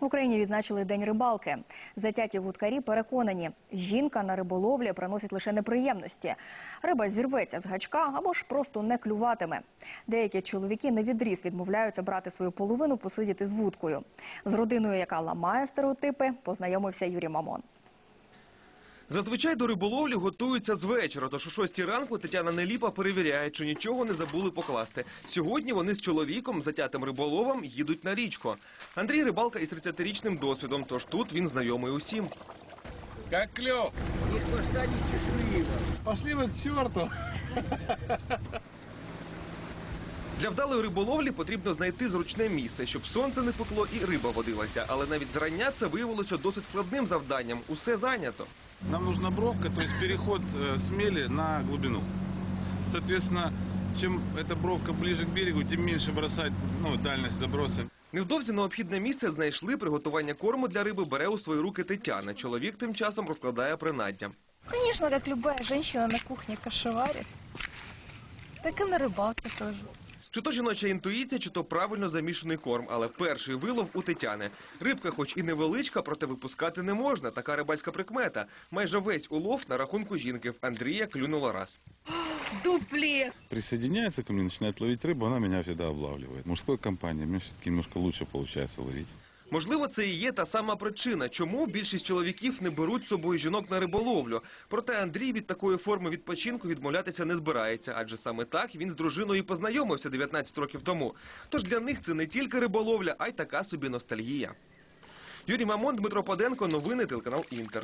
В Україні відзначили День рибалки. Затяті вудкарі переконані, жінка на риболовлі приносить лише неприємності. Риба зірветься з гачка або ж просто не клюватиме. Деякі чоловіки на відріз відмовляються брати свою половину посидіти з вудкою. З родиною, яка ламає стереотипи, познайомився Юрій Мамон. Зазвичай до риболовлі готуються з вечора, тож о 6 ранку Тетяна Неліпа перевіряє, чи нічого не забули покласти. Сьогодні вони з чоловіком, затятим риболовом, їдуть на річку. Андрій рибалка із 30-річним досвідом, тож тут він знайомий усім. Хвоста, ни. Пошли вы к черту. Для вдалої риболовлі потрібно знайти зручне місце, щоб сонце не пекло і риба водилася. Але навіть зрання це виявилося досить складним завданням. Усе зайнято. Нам нужна бровка, то есть переход э, с мели на глубину. Соответственно, чем эта бровка ближе к берегу, тем меньше бросать ну, дальность заброса. Невдовзі необхідне місце знайшли. Приготування корму для риби бере у свої руки Тетяна. Чоловік тим часом розкладає принаддя. Конечно, как любая женщина на кухне кашеварит. Так и на рыбалке тоже. Чи то жіноча інтуїція, чи то правильно замішаний корм, але перший вилов у Тетяни. Рибка, хоч і невеличка, проте випускати не можна. Така рибальська прикмета. Майже весь улов на рахунку жінки. В Андрія клюнула раз. Дуплі Присоединяется ко мне, начинает ловить рыбу, она меня всегда облавливает. Мужской компании мне все-таки немножко лучше получается ловить. Можливо, це і є та сама причина, чому більшість чоловіків не беруть з собою жінок на риболовлю. Проте Андрій від такої форми відпочинку відмовлятися не збирається, адже саме так він з дружиною познайомився 19 років тому. Тож для них це не тільки риболовля, а й така собі ностальгія. Юрій Мамон, Дмитро Поденко, новини телеканал Інтер.